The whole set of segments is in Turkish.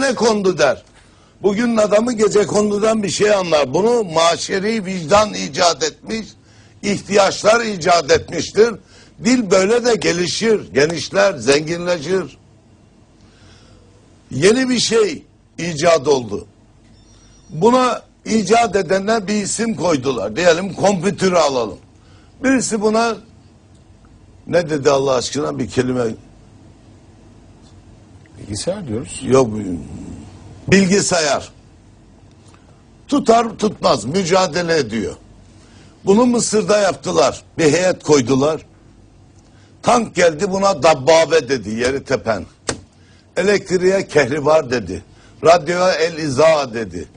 ne kondu der. Bugün adamı gece kondudan bir şey anlar. Bunu maşeri vicdan icat etmiş, ihtiyaçlar icat etmiştir. Dil böyle de gelişir, genişler, zenginleşir. Yeni bir şey icat oldu. Buna icat edenler bir isim koydular. Diyelim kompütürü alalım. Birisi buna ne dedi Allah aşkına bir kelime Bilgisayar diyoruz. yok bilgisayar. Tutar tutmaz mücadele ediyor. Bunu Mısır'da yaptılar. Bir heyet koydular. Tank geldi buna dabbabe dedi yeri tepen. Elektriğe kehribar dedi. Radyoya el iza dedi.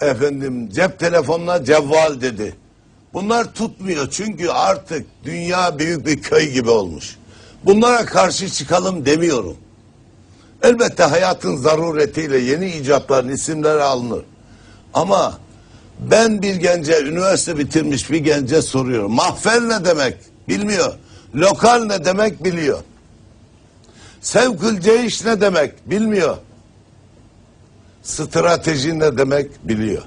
Efendim cep telefonuna cevval dedi. Bunlar tutmuyor çünkü artık dünya büyük bir köy gibi olmuş. Bunlara karşı çıkalım demiyorum. Elbette hayatın zaruretiyle yeni icatların isimleri alınır. Ama ben bir gence, üniversite bitirmiş bir gence soruyorum. Mahfer ne demek? Bilmiyor. Lokal ne demek? Biliyor. Sevkül ceyiş ne demek? Bilmiyor. Strateji ne demek? Biliyor.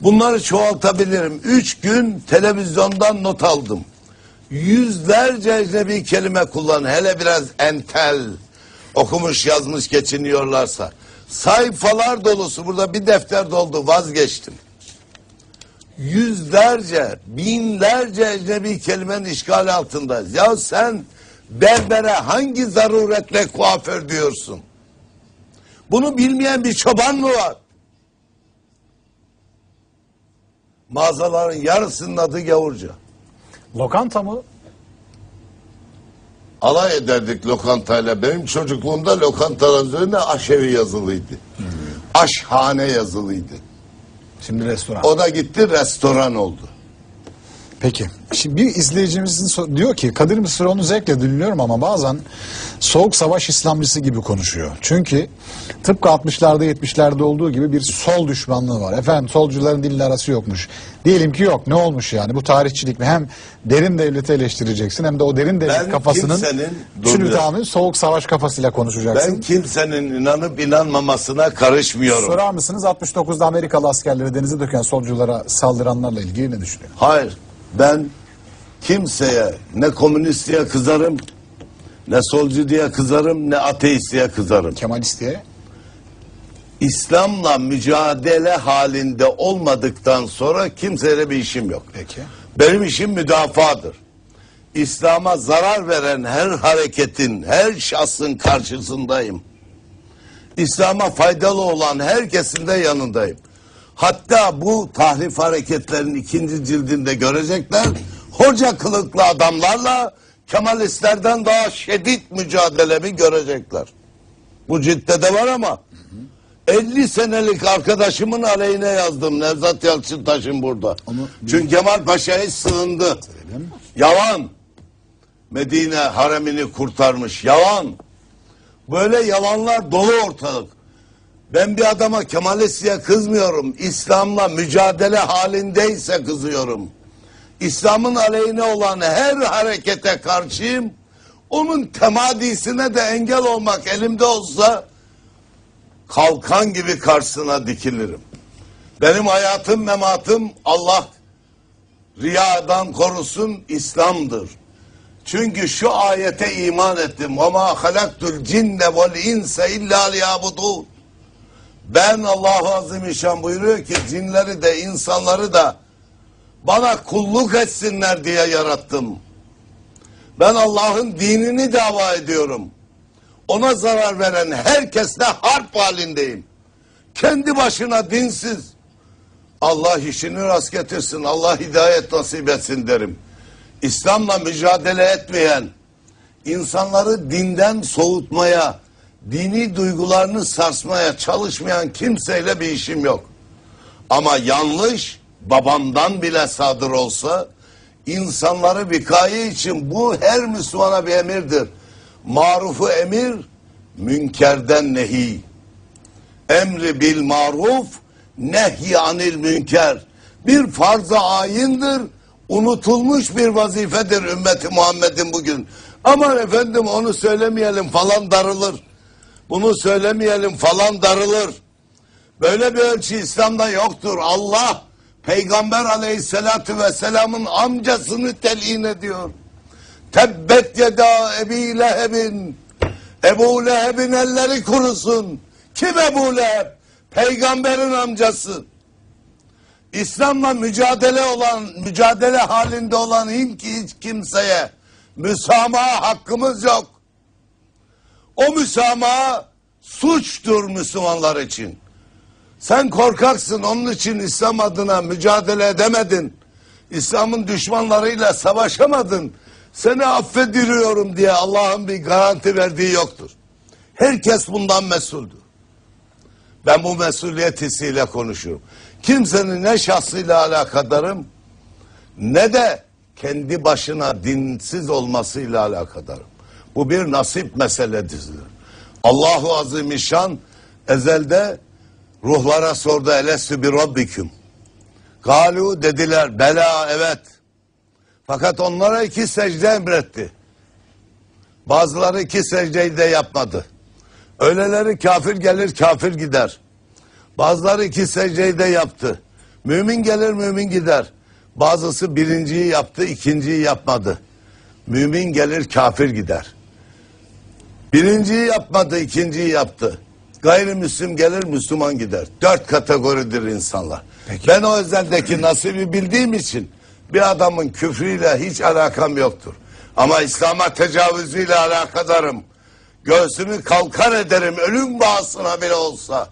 Bunları çoğaltabilirim. Üç gün televizyondan not aldım. Yüzlerce ecnebi kelime kullan. Hele biraz entel, okumuş yazmış geçiniyorlarsa. Sayfalar dolusu. Burada bir defter doldu. Vazgeçtim. Yüzlerce, binlerce ecnebi kelimenin işgali altındayız. Ya sen berbere hangi zaruretle kuaför diyorsun? Bunu bilmeyen bir çoban mı var? Mağazaların yarısının adı gavurca. Lokanta mı? Alay ederdik lokantayla. Benim çocukluğumda lokantaların üzerinde aşevi yazılıydı. Aşhane yazılıydı. Şimdi restoran. O da gitti restoran oldu. Peki. Şimdi bir izleyicimizin diyor ki Kadir Mısıroğlu'nu zevkle dinliyorum ama bazen soğuk savaş İslamcısı gibi konuşuyor. Çünkü tıpkı 60'larda 70'lerde olduğu gibi bir sol düşmanlığı var. Efendim solcuların dinle arası yokmuş. Diyelim ki yok. Ne olmuş yani? Bu tarihçilik mi? Hem derin devleti eleştireceksin hem de o derin devlet Ben kafasının bir tamamen soğuk savaş kafasıyla konuşacaksın. Ben kimsenin inanıp inanmamasına karışmıyorum. Sorar mısınız 69'da Amerikalı askerleri denize döken solculara saldıranlarla ilgili ne düşünüyor? Hayır. Ben kimseye ne komünist diye kızarım, ne solcu diye kızarım, ne ateist diye kızarım. Kemalist diye. İslam'la mücadele halinde olmadıktan sonra kimseyle bir işim yok. Peki. Benim işim müdafadır. İslam'a zarar veren her hareketin, her şahsın karşısındayım. İslam'a faydalı olan herkesin de yanındayım. Hatta bu tahrif hareketlerin ikinci cildinde görecekler. Hoca kılıklı adamlarla Kemalistlerden daha şiddet mücadelemi görecekler. Bu ciltte de var ama 50 senelik arkadaşımın aleyhine yazdım Nevzat Yalçıntaş'ın burada. Onu- Çünkü Kemal Paşa'ya sığındı. Yalan. Medine haremini kurtarmış. Yalan. Böyle yalanlar dolu ortalık. Ben bir adama Kemalist diye kızmıyorum. İslam'la mücadele halindeyse kızıyorum. İslam'ın aleyhine olan her harekete karşıyım. Onun temadisine de engel olmak elimde olsa kalkan gibi karşısına dikilirim. Benim hayatım mematım Allah riyadan korusun İslam'dır. Çünkü şu ayete iman ettim. وَمَا خَلَقْتُ الْجِنَّ وَالْاِنْسَ اِلَّا لِيَابُدُونَ Ben Allah-u Azimüşşan buyuruyor ki cinleri de insanları da bana kulluk etsinler diye yarattım. Ben Allah'ın dinini dava ediyorum. Ona zarar veren herkesle harp halindeyim. Kendi başına dinsiz. Allah işini rast getirsin. Allah hidayet nasip etsin derim. İslam'la mücadele etmeyen, insanları dinden soğutmaya, dini duygularını sarsmaya çalışmayan kimseyle bir işim yok. Ama yanlış babamdan bile sadır olsa insanları vikaye için bu her Müslümana bir emirdir. Marufu emir, münkerden nehi. Emri bil maruf, nehy anil münker. Bir farz-ı ayindir, unutulmuş bir vazifedir ümmeti Muhammed'in bugün. Aman efendim onu söylemeyelim falan darılır. Bunu söylemeyelim falan darılır. Böyle bir ölçü İslam'da yoktur. Allah Peygamber aleyhissalatü vesselamın amcasını telin ediyor. Tebbet yeda Ebi Leheb'in. Ebu Leheb'in elleri kurusun. Kim Ebu Leheb? Peygamberin amcası. İslam'la mücadele olan, mücadele halinde olan hiç, kimseye müsamaha hakkımız yok. O müsamaha suçtur Müslümanlar için. Sen korkaksın onun için İslam adına mücadele edemedin. İslam'ın düşmanlarıyla savaşamadın. Seni affediliyorum diye Allah'ın bir garanti verdiği yoktur. Herkes bundan mesuldür. Ben bu mesuliyet hissiyle konuşuyorum. Kimsenin ne şahsıyla alakadarım ne de kendi başına dinsiz olmasıyla alakadarım. Bu bir nasip meselesidir. Allahu Azimüşşan ezelde ruhlara sordu elestü bir rabbiküm. Galu dediler bela evet. Fakat onlara iki secde emretti. Bazıları iki secdeyi de yapmadı. Öyleleri kafir gelir kafir gider. Bazıları iki secdeyi de yaptı. Mümin gelir mümin gider. Bazısı birinciyi yaptı ikinciyi yapmadı. Mümin gelir kafir gider. Birinciyi yapmadı ikinciyi yaptı. Gayrimüslim gelir Müslüman gider. Dört kategoridir insanlar. Ben o özeldeki nasibi bildiğim için bir adamın küfrüyle hiç alakam yoktur. Ama İslam'a tecavüzüyle alakadarım. Göğsünü kalkar ederim ölüm bağısına bile olsa.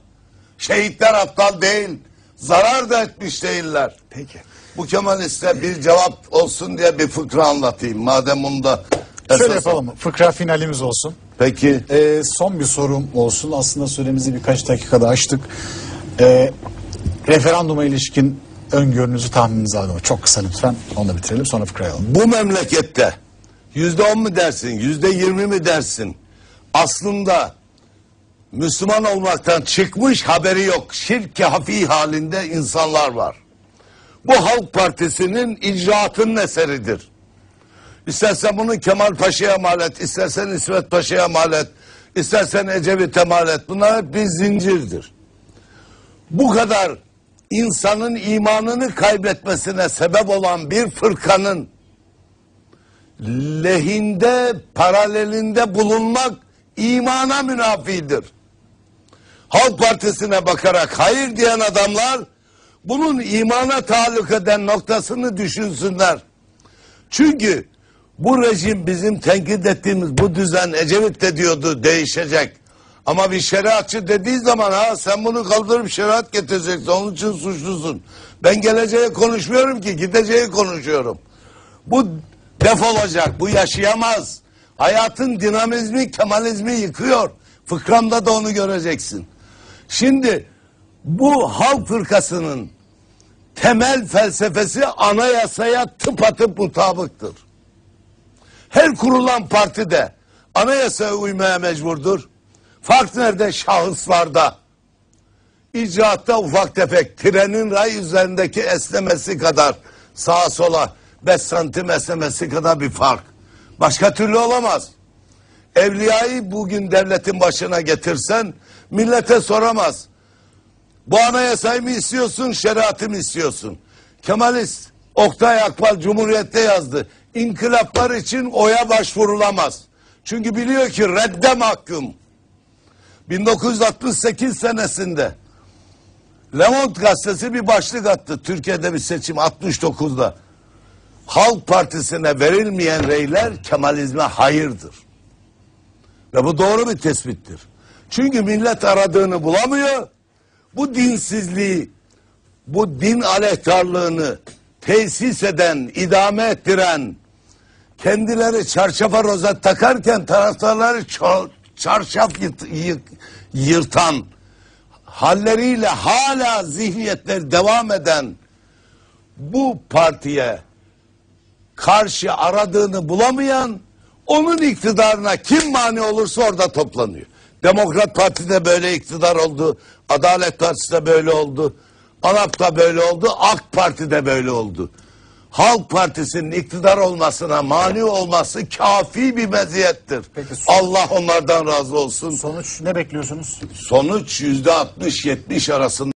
Şehitler aptal değil. Zarar da etmiş değiller. Peki. Bu Kemalist'e bir cevap olsun diye bir fıkra anlatayım. Madem bunda Şöyle esas- yapalım. Fıkra finalimiz olsun. Peki. Ee, son bir sorum olsun. Aslında süremizi birkaç dakikada açtık. Ee, referanduma ilişkin öngörünüzü tahmininizi alalım. Çok kısa lütfen. Onu da bitirelim sonra fıkrayı alalım. Bu memlekette yüzde on mu dersin, yüzde yirmi mi dersin? Aslında Müslüman olmaktan çıkmış haberi yok. Şirk hafi halinde insanlar var. Bu Halk Partisi'nin icraatının eseridir. İstersen bunu Kemal Paşa'ya mal et, istersen İsmet Paşa'ya mal et, istersen Ecevit'e mal et. Bunlar hep bir zincirdir. Bu kadar insanın imanını kaybetmesine sebep olan bir fırkanın lehinde, paralelinde bulunmak imana münafidir. Halk Partisi'ne bakarak hayır diyen adamlar bunun imana taluk eden noktasını düşünsünler. Çünkü bu rejim bizim tenkit ettiğimiz bu düzen Ecevit de diyordu değişecek. Ama bir şeriatçı dediği zaman ha sen bunu kaldırıp şeriat getireceksin onun için suçlusun. Ben geleceği konuşmuyorum ki gideceği konuşuyorum. Bu defolacak bu yaşayamaz. Hayatın dinamizmi Kemalizmi yıkıyor. Fıkramda da onu göreceksin. Şimdi bu halk fırkasının temel felsefesi anayasaya tıpatıp mutabıktır. Her kurulan parti de anayasaya uymaya mecburdur. Fark nerede? Şahıslarda. İcraatta ufak tefek trenin ray üzerindeki esnemesi kadar sağa sola 5 santim esnemesi kadar bir fark. Başka türlü olamaz. Evliyayı bugün devletin başına getirsen millete soramaz. Bu anayasayı mı istiyorsun, şeriatı mı istiyorsun? Kemalist Oktay Akbal Cumhuriyet'te yazdı. İnkılaplar için oya başvurulamaz. Çünkü biliyor ki redde mahkum. 1968 senesinde Le Monde gazetesi bir başlık attı. Türkiye'de bir seçim 69'da. Halk Partisi'ne verilmeyen reyler Kemalizme hayırdır. Ve bu doğru bir tespittir. Çünkü millet aradığını bulamıyor. Bu dinsizliği, bu din aleyhtarlığını tesis eden, idame ettiren, kendileri çarşafa rozet takarken taraftarları ço- çarşaf yırt- yı- yırtan, halleriyle hala zihniyetleri devam eden bu partiye karşı aradığını bulamayan onun iktidarına kim mani olursa orada toplanıyor. Demokrat Parti de böyle iktidar oldu. Adalet Partisi de böyle oldu. ANAP da böyle oldu. AK Parti de böyle oldu. Halk Partisi'nin iktidar olmasına mani olması kafi bir meziyettir. Peki, son- Allah onlardan razı olsun. Sonuç ne bekliyorsunuz? Sonuç yüzde 60-70 arasında